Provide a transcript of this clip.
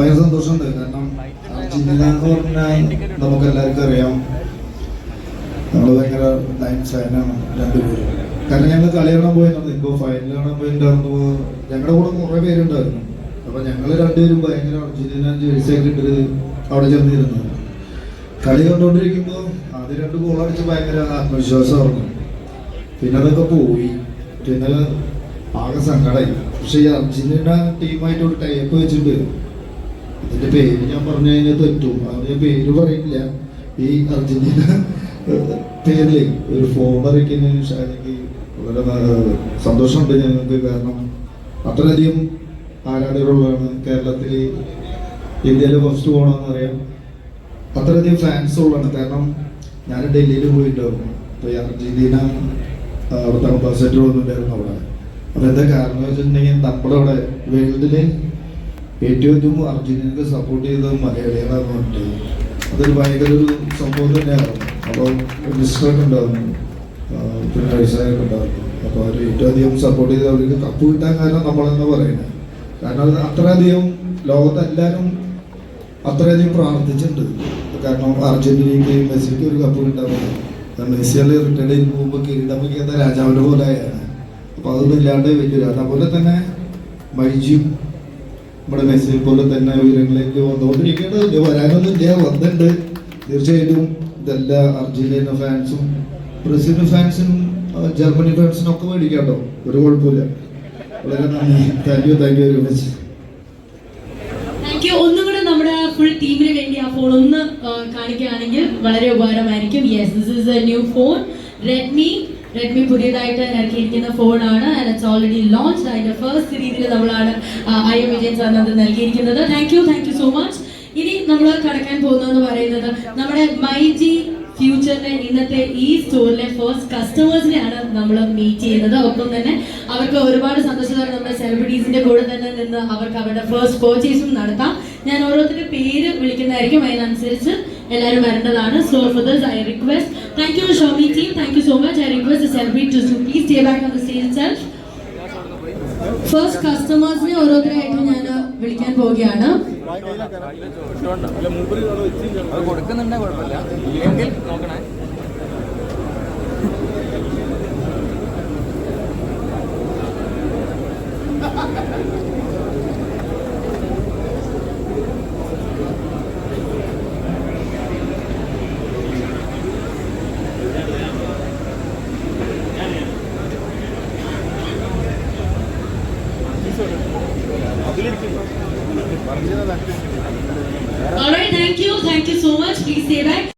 ഭയങ്കര സന്തോഷമുണ്ട്. കാരണം പറഞ്ഞാൽ നമുക്ക് എല്ലാവർക്കും അറിയാം. നമ്മൾ ഭയങ്കര ലൈൻ ഫാനാണ് രണ്ടുപേരും. കാരണം ഞങ്ങൾ കളി കാണാൻ പോയിരുന്നു ഇപ്പോൾ ഫൈനൽ കാണാൻ പോയിട്ടുണ്ടായിരുന്നു. ഞങ്ങളുടെ കൂടെ കുറേ പേരുണ്ടായിരുന്നു. അപ്പൊ ഞങ്ങൾ രണ്ടുപേരും ഭയങ്കര അർജന്റീന ജേഴ്സി ഒക്കെ ഇട്ടിട്ട് അവിടെ ചെന്നിരുന്നു കളി കണ്ടുകൊണ്ടിരിക്കുമ്പോൾ ആദ്യം രണ്ട് ഗോൾ അടിച്ച് ഭയങ്കര ആത്മവിശ്വാസമായിരുന്നു. പിന്നെ അതൊക്കെ പോയി. പിന്നെ ആകെ സങ്കടമായി പക്ഷെ ഈ അർജന്റീന ടീമായിട്ട് ഒരു ടൈപ്പ് വെച്ചിട്ട് ഇതിന്റെ പേര് ഞാൻ പറഞ്ഞ അതിനെ തെറ്റും. അതിന്റെ പേര് പറയില്ല. ഈ അർജന്റീന പേരിൽ ഒരു ഫോൺ അറിയിക്കുന്നതിന് ഷാനിക്ക് വളരെ സന്തോഷമുണ്ട് ഞങ്ങൾക്ക്. കാരണം അത്രയധികം ആരാധകരുള്ളതാണ് കേരളത്തിൽ ഇന്ത്യയിൽ ഫസ്റ്റ് പോകണമെന്ന് അറിയാം അത്രയധികം ഫാൻസ് ഉള്ളതാണ്. കാരണം ഞാൻ ഡൽഹിയിൽ പോയിട്ടുണ്ടായിരുന്നു. അപ്പോൾ ഈ അർജന്റീന അവിടുത്തെ അംബാസഡർ വന്നിട്ടുണ്ടായിരുന്നു അവിടെ. അപ്പോൾ എന്താ കാരണം വെച്ചിട്ടുണ്ടെങ്കിൽ നമ്മുടെ അവിടെ വേൾഡിൽ ഏറ്റവും അധികം അർജന്റീനക്ക് സപ്പോർട്ട് ചെയ്തത് മലയാളികളാന്ന് പറഞ്ഞിട്ട്. അതൊരു ഭയങ്കര ഒരു സംഭവം തന്നെയാണ്. അപ്പോൾ മിസ്റ്ററൊക്കെ ഉണ്ടായിരുന്നു. പിന്നെ ഉണ്ടായിരുന്നു. അപ്പോൾ അവർ ഏറ്റവും അധികം സപ്പോർട്ട് ചെയ്ത് അവർക്ക് കപ്പ് കിട്ടാൻ കാരണം നമ്മളെന്ന് പറയുന്നത് കാരണം അത് അത്രയധികം ലോകത്തെല്ലാവരും അത്രയധികം പ്രാർത്ഥിച്ചിട്ടുണ്ട്. കാരണം അർജന്റീനയ്ക്ക് മെസ്സിക്ക് ഒരു കപ്പ് കിട്ടാൻ മെസ്സികളെ റിട്ടയർഡ് ചെയ്ത് പോകുമ്പോൾ കിരീടം വയ്ക്കുന്ന രാജാവിന്റെ പോലെ ആയാണ്. അപ്പൊ അതൊന്നും ഇല്ലാണ്ട് വലിയൊരു അതുപോലെ തന്നെ മൈജിയും നമ്മുടെ മെസ്സേജ് പോലെ തന്നെ ഉയരങ്ങളിലേക്ക് വന്നുകൊണ്ടിരിക്കേണ്ടത് വരാനൊന്നും ഇല്ല. വന്നിട്ടുണ്ട്. തീർച്ചയായിട്ടും ഇതെല്ലാ അർജന്റീന ഫാൻസും ബ്രസീൽ ഫാൻസും ജർമ്മനി ഫാൻസിനും ഒക്കെ മേടിക്കാട്ടോ ഒരു കുഴപ്പമില്ല വളരെ നന്ദി. Thank you thank you very much ഒന്നും കാണിക്കുകയാണെങ്കിൽ വളരെ ഉപകാരമായിരിക്കും. Yes this is a new phone Redmi Redmi പുതിയതായിട്ട് ഇറക്കിയിരിക്കുന്ന ഫോണാണ് ആൻഡ് ഓൾറെഡി ലോഞ്ച് അതിന്റെ ഫസ്റ്റ് രീതിയിൽ നമ്മളാണ് ഐ എം വിജയൻ സാറിന് അത് നൽകിയിരിക്കുന്നത്. Thank you thank you so much ഇനി നമ്മൾ കടക്കാൻ പോകുന്നതെന്ന് പറയുന്നത് നമ്മുടെ മൈ ജി ഫ്യൂച്ചറിന്റെ ഇന്നത്തെ ഈ സ്റ്റോറിലെ ഫസ്റ്റ് കസ്റ്റമേഴ്സിനെയാണ് നമ്മൾ മീറ്റ് ചെയ്യുന്നത്. ഒപ്പം തന്നെ അവർക്ക് ഒരുപാട് സന്തോഷത്തോടെ നമ്മുടെ സെലിബ്രിറ്റീസിന്റെ കൂടെ തന്നെ നിന്ന് അവർക്ക് അവരുടെ ഫസ്റ്റ് പർച്ചേസും നടത്താം. ഞാൻ ഓരോരുത്തരുടെ പേര് വിളിക്കുന്നതായിരിക്കും. അതിനനുസരിച്ച് എല്ലാവരും വരേണ്ടതാണ്. So for this I request thank you Xiaomi team thank you so much I request celebrity to please stay back on the stage self first കസ്റ്റമേഴ്സിനെ ഓരോരുത്തരായിട്ട് ഞാൻ വിളിക്കാൻ പോവുകയാണ്. കൊടുക്കുന്നുണ്ടെ കുഴപ്പമില്ല. ഇല്ലെങ്കിൽ നോക്കണേ. Alright, thank you. Thank you so much. Please stay back.